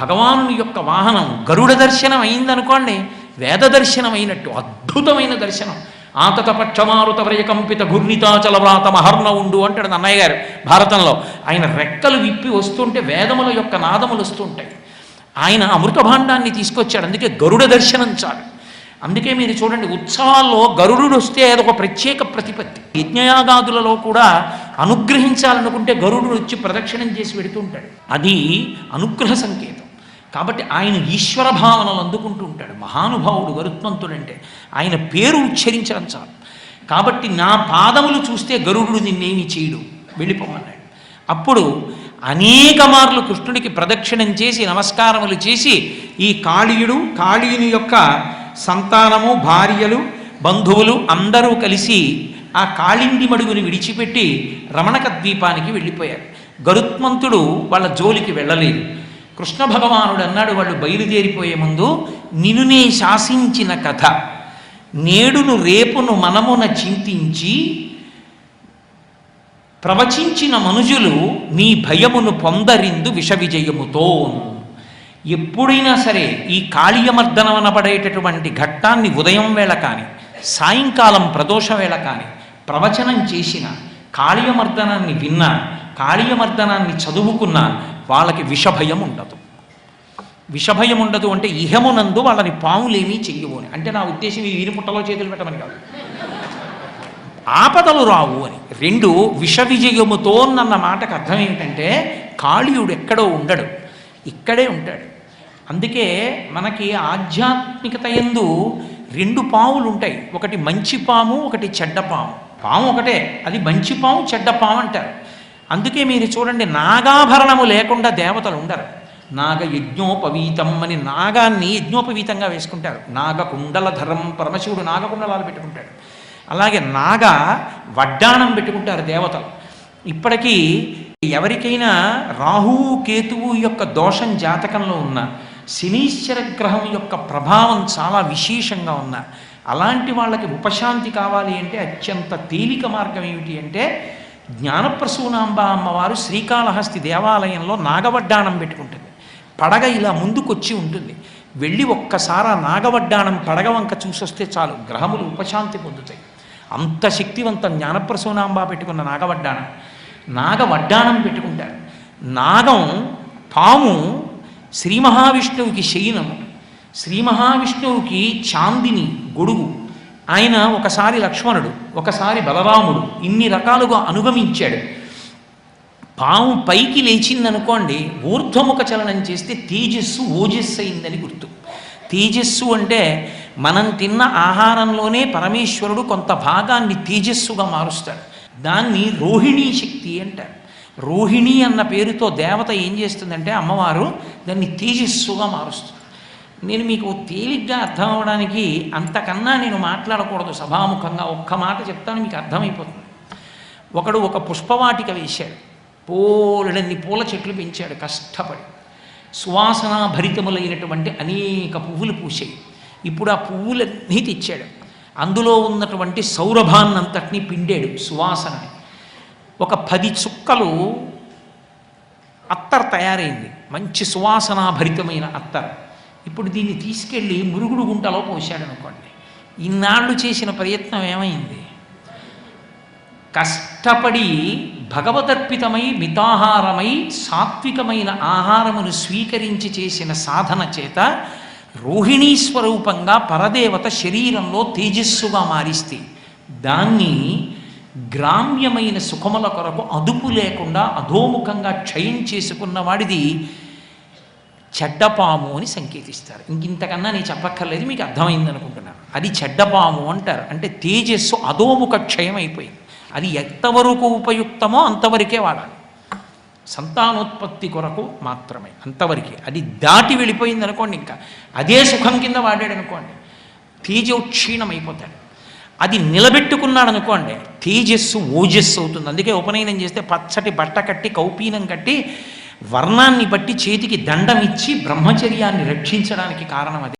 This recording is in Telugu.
భగవానుని యొక్క వాహనం గరుడ దర్శనం అయిందనుకోండి వేద దర్శనం అయినట్టు అద్భుతమైన దర్శనం. ఆతత పక్షమారుత వ్రయకంపిత ఘూర్ణితాచల వ్రాత మహర్ణ ఉండు అంటాడు అన్నయ్య గారు భారతంలో. ఆయన రెక్కలు విప్పి వస్తుంటే వేదముల యొక్క నాదములు వస్తుంటాయి. ఆయన అమృత భాండాన్ని తీసుకొచ్చాడు అందుకే గరుడ దర్శనం చాలు. అందుకే మీరు చూడండి ఉత్సవాల్లో గరుడు వస్తే అదొక ప్రత్యేక ప్రతిపత్తి. యజ్ఞయాగాదులలో కూడా అనుగ్రహించాలనుకుంటే గరుడు వచ్చి ప్రదక్షిణం చేసి పెడుతుంటాడు. అది అనుగ్రహ సంకేతం. కాబట్టి ఆయన ఈశ్వర భావనలు అందుకుంటూ ఉంటాడు. మహానుభావుడు గరుత్మంతుడంటే ఆయన పేరు ఉచ్చరించడం చాలు. కాబట్టి నా పాదములు చూస్తే గరుడు నిన్నేమి చేయడు. వెళ్ళిపోమన్నాడు. అప్పుడు అనేక మార్లు కృష్ణుడికి ప్రదక్షిణం చేసి నమస్కారములు చేసి ఈ కాళీయుడు కాళీయుని యొక్క సంతానము భార్యలు బంధువులు అందరూ కలిసి ఆ కాళింది మడుగుని విడిచిపెట్టి రమణక ద్వీపానికి వెళ్ళిపోయారు. గరుత్మంతుడు వాళ్ళ జోలికి వెళ్ళలేదు. కృష్ణ భగవానుడు అన్నాడు వాళ్ళు బయలుదేరిపోయే ముందు నిన్నునే శాసించిన కథ. నేడును రేపును మనమున చింతించి ప్రవచించిన మనుజులు నీ భయమును పొందరిందు విష విజయముతో ఎప్పుడైనా సరే ఈ కాళీయమర్దనం అనబడేటటువంటి ఘట్టాన్ని ఉదయం వేళ కానీ సాయంకాలం ప్రదోష వేళ కానీ ప్రవచనం చేసిన కాళీయమర్దనాన్ని విన్నా కాళీయమర్దనాన్ని చదువుకున్న వాళ్ళకి విషభయం ఉండదు. విషభయం ఉండదు అంటే ఇహమునందు వాళ్ళని పాములేమీ చెయ్యవు అని అంటే నా ఉద్దేశం ఈ వీరి పుట్టలో చేతులు పెట్టమని కాదు. ఆపదలు రావు అని. రెండు విష విజయముతో అన్న మాటకు అర్థం ఏంటంటే కాళీయుడు ఎక్కడో ఉండడు. ఇక్కడే ఉంటాడు. అందుకే మనకి ఆధ్యాత్మికత ఎందు రెండు పాములు ఉంటాయి ఒకటి మంచి పాము ఒకటి చెడ్డ పాము. పాము ఒకటే. అది మంచి పాము చెడ్డ పాము అంటారు. అందుకే మీరు చూడండి నాగాభరణము లేకుండా దేవతలు ఉండరు. నాగ యజ్ఞోపవీతం అని నాగాన్ని యజ్ఞోపవీతంగా వేసుకుంటారు. నాగ కుండలధరం పరమశివుడు నాగకుండలాలు పెట్టుకుంటాడు. అలాగే నాగ వడ్డాణం పెట్టుకుంటారు దేవతలు. ఇప్పటికీ ఎవరికైనా రాహువు కేతువు యొక్క దోషం జాతకంలో ఉన్న శనీశ్వర గ్రహం యొక్క ప్రభావం చాలా విశేషంగా ఉన్న అలాంటి వాళ్ళకి ఉపశాంతి కావాలి అంటే అత్యంత తేలిక మార్గం ఏమిటి అంటే జ్ఞానప్రసూనాంబ అమ్మవారు శ్రీకాళహస్తి దేవాలయంలో నాగవడ్డాణం పెట్టుకుంటుంది. పడగ ఇలా ముందుకొచ్చి ఉంటుంది. వెళ్ళి ఒక్కసారి ఆ నాగవడ్డాణం పడగ వంక చూసొస్తే చాలు గ్రహములు ఉపశాంతి పొందుతాయి. అంత శక్తివంతం జ్ఞానప్రసూనాంబ పెట్టుకున్న నాగవడ్డానం. నాగవడ్డానం పెట్టుకుంటారు. నాగం పాము శ్రీ మహావిష్ణువుకి శయనము. శ్రీ మహావిష్ణువుకి చాందిని గొడుగు. ఆయన ఒకసారి లక్ష్మణుడు ఒకసారి బలరాముడు ఇన్ని రకాలుగా అనుగమించాడు. పాము పైకి లేచిందనుకోండి ఊర్ధ్వముఖ చలనం చేస్తే తేజస్సు ఓజస్సు అయిందని గుర్తు. తేజస్సు అంటే మనం తిన్న ఆహారంలోనే పరమేశ్వరుడు కొంత భాగాన్ని తేజస్సుగా మారుస్తాడు. దాన్ని రోహిణీ శక్తి అంటారు. రోహిణి అన్న పేరుతో దేవత ఏం చేస్తుందంటే అమ్మవారు దాన్ని తేజస్సుగా మారుస్తుంది నేను మీకు తేలిగ్గా అర్థం అవడానికి అంతకన్నా నేను మాట్లాడకూడదు సభాముఖంగా. ఒక్క మాట చెప్తాను మీకు అర్థమైపోతుంది. ఒకడు ఒక పుష్పవాటిక వేశాడు. పోలెడన్ని పూల చెట్లు పెంచాడు కష్టపడి. సువాసనాభరితములైనటువంటి అనేక పువ్వులు పూసాయి ఇప్పుడు ఆ పువ్వులన్నీ తెచ్చాడు. అందులో ఉన్నటువంటి సౌరభాన్నంతటినీ పిండాడు సువాసనని. ఒక పది చుక్కలు అత్తర్ తయారైంది. మంచి సువాసనాభరితమైన అత్తర్. ఇప్పుడు దీన్ని తీసుకెళ్ళి మురుగుడు గుంటలో పోశాడు అనుకోండి. ఇన్నాళ్ళు చేసిన ప్రయత్నం ఏమైంది? కష్టపడి భగవదర్పితమై మితాహారమై సాత్వికమైన ఆహారమును స్వీకరించి చేసిన సాధన చేత రోహిణీ స్వరూపంగా పరదేవత శరీరంలో తేజస్సుగా మారిస్తే దాన్ని గ్రామ్యమైన సుఖముల కొరకు అదుపు లేకుండా అధోముఖంగా క్షయం చేసుకున్న వాడిది చెడ్డపాము అని సంకేతిస్తారు. ఇంకింతకన్నా నేను చెప్పక్కర్లేదు మీకు అర్థమైంది అనుకుంటున్నాను అది చెడ్డపాము అంటారు. అంటే తేజస్సు అధోముఖ క్షయం అయిపోయింది. అది ఎంతవరకు ఉపయుక్తమో అంతవరకే వాడాలి. సంతానోత్పత్తి కొరకు మాత్రమే అంతవరకే. అది దాటి వెళ్ళిపోయింది అనుకోండి ఇంకా. అదే సుఖం కింద వాడాడు అనుకోండి తేజోక్షీణమైపోతాడు అది నిలబెట్టుకున్నాడు అనుకోండి తేజస్సు ఓజస్సు అవుతుంది. అందుకే ఉపనయనం చేస్తే పచ్చటి బట్ట కట్టి కౌపీనం కట్టి వర్ణాన్ని బట్టి చేతికి దండం ఇచ్చి బ్రహ్మచర్యాన్ని రక్షించడానికి కారణం అది.